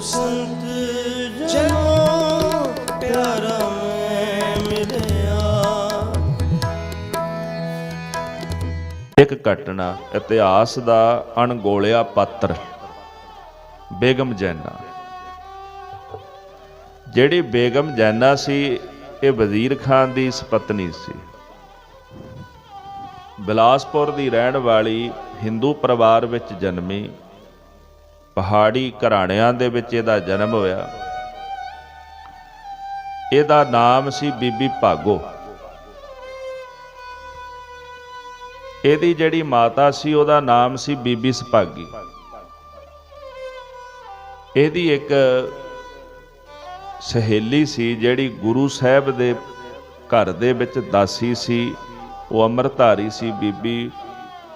ਸੰਤ ਜਨੋ ਪਿਆਰਾ ਮੈਂ ਮਿਲਿਆ। ਇੱਕ ਘਟਨਾ, ਇਤਿਹਾਸ ਦਾ ਅਣਗੋਲਿਆ ਪਾਤਰ, ਬੇਗਮ ਜੈਨਾ। ਜਿਹੜੀ ਬੇਗਮ ਜੈਨਾ ਸੀ, ਇਹ ਵਜ਼ੀਰ ਖਾਨ ਦੀ ਸਪਤਨੀ ਸੀ। ਬਿਲਾਸਪੁਰ ਦੀ ਰਹਿਣ ਵਾਲੀ ਹਿੰਦੂ ਪਰਿਵਾਰ ਵਿੱਚ ਜਨਮੀ ਪਹਾੜੀ ਘਰਾਣਿਆਂ ਦੇ ਵਿੱਚ ਇਹਦਾ ਜਨਮ ਹੋਇਆ। ਇਹਦਾ ਨਾਮ ਸੀ ਬੀਬੀ ਭਾਗੋ। ਇਹਦੀ ਜਿਹੜੀ ਮਾਤਾ ਸੀ, ਉਹਦਾ ਨਾਮ ਸੀ ਬੀਬੀ ਸੁਭਾਗੀ। ਇਹਦੀ ਇੱਕ ਸਹੇਲੀ ਸੀ, ਜਿਹੜੀ ਗੁਰੂ ਸਾਹਿਬ ਦੇ ਘਰ ਦੇ ਵਿੱਚ ਦਾਸੀ ਸੀ, ਉਹ ਅੰਮ੍ਰਿਤਧਾਰੀ ਸੀ ਬੀਬੀ।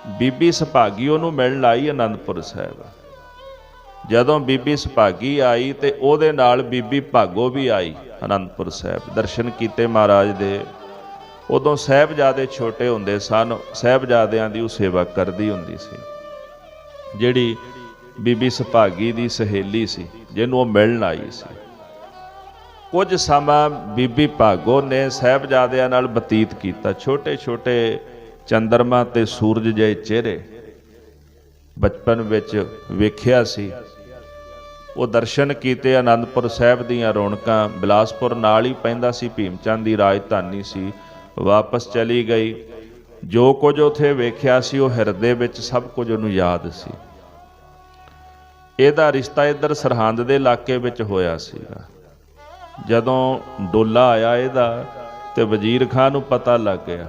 ਬੀਬੀ ਸੁਭਾਗੀ ਉਹਨੂੰ ਮਿਲਣ ਆਈ ਆਨੰਦਪੁਰ ਸਾਹਿਬ। ਜਦੋਂ ਬੀਬੀ ਸੁਭਾਗੀ ਆਈ ਤੇ ਉਹਦੇ ਨਾਲ ਬੀਬੀ ਭਾਗੋ ਵੀ ਆਈ, ਅਨੰਦਪੁਰ ਸਾਹਿਬ। ਦਰਸ਼ਨ ਕੀਤੇ ਮਹਾਰਾਜ ਦੇ। ਉਦੋਂ ਸਹਿਬਜ਼ਾਦੇ ਛੋਟੇ ਹੁੰਦੇ ਸਨ, ਸਹਿਬਜ਼ਾਦਿਆਂ ਦੀ ਉਹ ਸੇਵਾ ਕਰਦੀ ਹੁੰਦੀ ਸੀ। ਜਿਹੜੀ ਬੀਬੀ ਸੁਭਾਗੀ ਦੀ ਸਹੇਲੀ ਸੀ, ਜਿਹਨੂੰ ਉਹ ਮਿਲਣ ਆਈ ਸੀ। ਕੁਝ ਸਮਾਂ ਬੀਬੀ ਭਾਗੋ ਨੇ ਸਹਿਬਜ਼ਾਦਿਆਂ ਨਾਲ ਬਤੀਤ ਕੀਤਾ। ਛੋਟੇ ਛੋਟੇ ਚੰਦਰਮਾ ਤੇ ਸੂਰਜ ਜਿਹੇ ਚਿਹਰੇ ਬਚਪਨ ਵਿੱਚ ਵੇਖਿਆ ਸੀ। ਉਹ ਦਰਸ਼ਨ ਕੀਤੇ ਆਨੰਦਪੁਰ ਸਾਹਿਬ ਦੀਆਂ ਰੌਣਕਾਂ, ਬਿਲਾਸਪੁਰ ਨਾਲ ਹੀ ਪੈਂਦਾ ਸੀ, ਭੀਮਚੰਦ ਦੀ ਰਾਜਧਾਨੀ ਸੀ, ਵਾਪਸ ਚਲੀ ਗਈ। ਜੋ ਕੁਝ ਉਥੇ ਵੇਖਿਆ ਸੀ, ਉਹ ਹਿਰਦੇ ਵਿੱਚ ਸਭ ਕੁਝ ਉਹਨੂੰ ਯਾਦ ਸੀ। ਇਹਦਾ ਰਿਸ਼ਤਾ ਇੱਧਰ ਸਰਹੰਦ ਦੇ ਇਲਾਕੇ ਵਿੱਚ ਹੋਇਆ ਸੀਗਾ। ਜਦੋਂ ਡੋਲਾ ਆਇਆ ਇਹਦਾ, ਤੇ ਵਜ਼ੀਰ ਖਾਨ ਨੂੰ ਪਤਾ ਲੱਗ ਗਿਆ।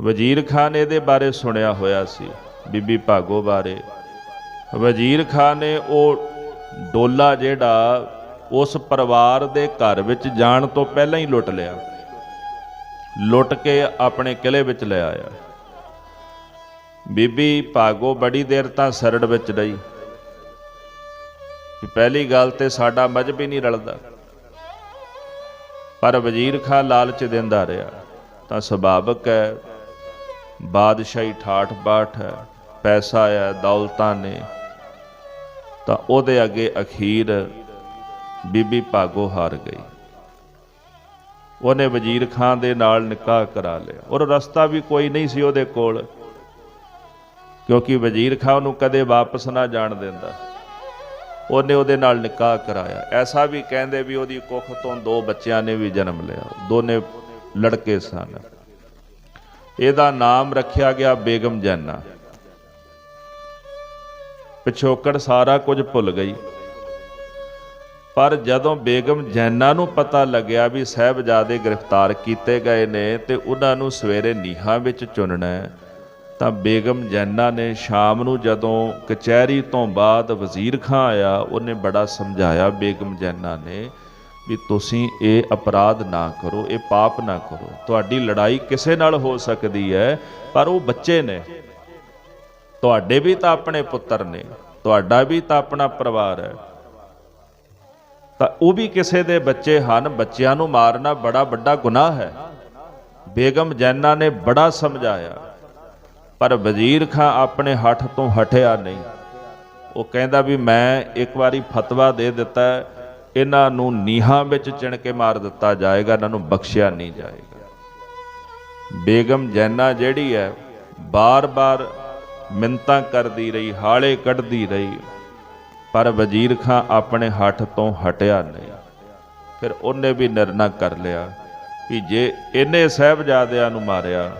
ਵਜ਼ੀਰ ਖਾਨ ਇਹਦੇ ਬਾਰੇ ਸੁਣਿਆ ਹੋਇਆ ਸੀ, ਬੀਬੀ ਭਾਗੋ ਬਾਰੇ। ਵਜ਼ੀਰ ਖਾਨ ਨੇ ਉਹ ਡੋਲਾ ਜਿਹੜਾ ਉਸ ਪਰਿਵਾਰ ਦੇ ਘਰ ਵਿੱਚ ਜਾਣ ਤੋਂ ਪਹਿਲਾਂ ਹੀ ਲੁੱਟ ਲਿਆ। ਲੁੱਟ ਕੇ ਆਪਣੇ ਕਿਲੇ ਵਿੱਚ ਲੈ ਆਇਆ। ਬੀਬੀ ਭਾਗੋ ਬੜੀ ਦੇਰ ਤਾਂ ਸਰੜ ਵਿੱਚ ਰਹੀ ਪਹਿਲੀ ਗੱਲ ਤੇ ਸਾਡਾ ਮਜ਼ਬੀ ਨਹੀਂ ਰਲਦਾ। ਪਰ ਵਜ਼ੀਰ ਖਾਨ ਲਾਲਚ ਦਿੰਦਾ ਰਿਹਾ। ਤਾਂ ਸੁਭਾਵਕ ਹੈ, ਬਾਦਸ਼ਾਹੀ ਠਾਠ ਬਾਠ ਹੈ, ਪੈਸਾ ਹੈ, ਦੌਲਤਾਂ ਨੇ। ਤਾਂ ਉਹਦੇ ਅੱਗੇ ਅਖੀਰ ਬੀਬੀ ਭਾਗੋ ਹਾਰ ਗਈ। ਉਹਨੇ ਵਜ਼ੀਰ ਖਾਨ ਦੇ ਨਾਲ ਨਿਕਾਹ ਕਰਾ ਲਿਆ। ਔਰ ਰਸਤਾ ਵੀ ਕੋਈ ਨਹੀਂ ਸੀ ਉਹਦੇ ਕੋਲ, ਕਿਉਂਕਿ ਵਜ਼ੀਰ ਖਾਨ ਨੂੰ ਕਦੇ ਵਾਪਸ ਨਾ ਜਾਣ ਦਿੰਦਾ। ਉਹਨੇ ਉਹਦੇ ਨਾਲ ਨਿਕਾਹ ਕਰਾਇਆ। ਐਸਾ ਵੀ ਕਹਿੰਦੇ ਵੀ ਉਹਦੀ ਕੁੱਖ ਤੋਂ ਦੋ ਬੱਚਿਆਂ ਨੇ ਵੀ ਜਨਮ ਲਿਆ। ਦੋਨੇ ਲੜਕੇ ਸਨ। ਇਹਦਾ ਨਾਮ ਰੱਖਿਆ ਗਿਆ ਬੇਗਮ ਜੈਨਾ। ਪਿਛੋਕੜ ਸਾਰਾ ਕੁਝ ਭੁੱਲ ਗਈ। ਪਰ ਜਦੋਂ ਬੇਗਮ ਜੈਨਾ ਨੂੰ ਪਤਾ ਲੱਗਿਆ ਵੀ ਸਹਿਬਜ਼ਾਦੇ ਗ੍ਰਿਫਤਾਰ ਕੀਤੇ ਗਏ ਨੇ ਤੇ ਉਹਨਾਂ ਨੂੰ ਸਵੇਰੇ ਨੀਹਾਂ ਵਿੱਚ ਚੁਣਨਾ ਤਾਂ ਬੇਗਮ ਜੈਨਾ ਨੇ ਸ਼ਾਮ ਨੂੰ ਜਦੋਂ ਕਚਹਿਰੀ ਤੋਂ ਬਾਅਦ ਵਜ਼ੀਰ ਖਾਂ ਆਇਆ, ਉਹਨੇ ਬੜਾ ਸਮਝਾਇਆ ਬੇਗਮ ਜੈਨਾ ਨੇ ਵੀ ਤੁਸੀਂ ਇਹ ਅਪਰਾਧ ਨਾ ਕਰੋ, ਇਹ ਪਾਪ ਨਾ ਕਰੋ। ਤੁਹਾਡੀ ਲੜਾਈ ਕਿਸੇ ਨਾਲ ਹੋ ਸਕਦੀ ਹੈ, ਪਰ ਉਹ ਬੱਚੇ ਨੇ। ਤੁਹਾਡੇ ਵੀ ਤਾਂ ਆਪਣੇ ਪੁੱਤਰ ਨੇ, ਤੁਹਾਡਾ ਵੀ ਤਾਂ ਆਪਣਾ ਪਰਿਵਾਰ ਹੈ। ਤਾਂ ਉਹ ਵੀ ਕਿਸੇ ਦੇ ਬੱਚੇ ਹਨ, ਬੱਚਿਆਂ ਨੂੰ ਮਾਰਨਾ ਬੜਾ ਵੱਡਾ ਗੁਨਾਹ ਹੈ। ਬੇਗਮ ਜੈਨਾ ਨੇ ਬੜਾ ਸਮਝਾਇਆ, ਪਰ ਵਜ਼ੀਰ ਖਾਂ ਆਪਣੇ ਹੱਥ ਤੋਂ ਹਟਿਆ ਨਹੀਂ। ਉਹ ਕਹਿੰਦਾ ਵੀ ਮੈਂ ਇੱਕ ਵਾਰੀ ਫਤਵਾ ਦੇ ਦਿੱਤਾ ਇਹਨਾਂ ਨੂੰ ਨੀਹਾਂ ਵਿੱਚ ਚਿਣ ਕੇ ਮਾਰ ਦਿੱਤਾ ਜਾਏਗਾ, ਇਹਨਾਂ ਨੂੰ ਬਖਸ਼ਿਆ ਨਹੀਂ ਜਾਏਗਾ। ਬੇਗਮ ਜੈਨਾ ਜਿਹੜੀ ਹੈ, ਬਾਰ-ਬਾਰ ਮਿੰਤਾਂ ਕਰਦੀ ਰਹੀ, ਹਾਲੇ ਕੱਢਦੀ ਰਹੀ, ਪਰ ਵਜ਼ੀਰ ਖਾਂ ਆਪਣੇ ਹੱਥ ਤੋਂ ਹਟਿਆ ਨਹੀਂ। ਫਿਰ ਉਹਨੇ ਵੀ ਨਿਰਣਾ ਕਰ ਲਿਆ ਕਿ ਜੇ ਇਹਨੇ ਸਹਿਬਜ਼ਾਦਿਆਂ ਨੂੰ ਮਾਰਿਆ,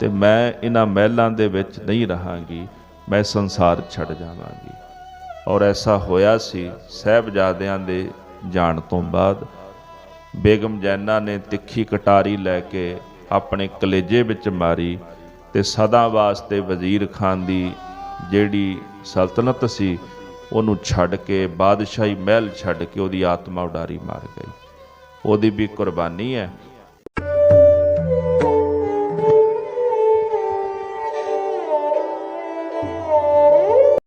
ਤੇ ਮੈਂ ਇਹਨਾਂ ਮਹਿਲਾਂ ਦੇ ਵਿੱਚ ਨਹੀਂ ਰਹਾਂਗੀ, ਮੈਂ ਸੰਸਾਰ ਛੱਡ ਜਾਵਾਂਗੀ। ਔਰ ਐਸਾ ਹੋਇਆ ਸੀ ਸਹਿਬਜ਼ਾਦਿਆਂ ਦੇ ਜਾਣ ਤੋਂ ਬਾਅਦ। ਬੇਗਮ ਜੈਨਾ ਨੇ ਤਿੱਖੀ ਕਟਾਰੀ ਲੈ ਕੇ ਆਪਣੇ ਕਲੇਜੇ ਵਿੱਚ ਮਾਰੀ ਤੇ ਸਦਾ ਵਾਸਤੇ ਵਜ਼ੀਰ ਖਾਨ ਦੀ ਜਿਹੜੀ ਸਲਤਨਤ ਸੀ, ਉਹਨੂੰ ਛੱਡ ਕੇ, ਬਾਦਸ਼ਾਹੀ ਮਹਿਲ ਛੱਡ ਕੇ ਉਹਦੀ ਆਤਮਾ ਉਡਾਰੀ ਮਾਰ ਗਈ। ਉਹਦੀ ਵੀ ਕੁਰਬਾਨੀ ਹੈ।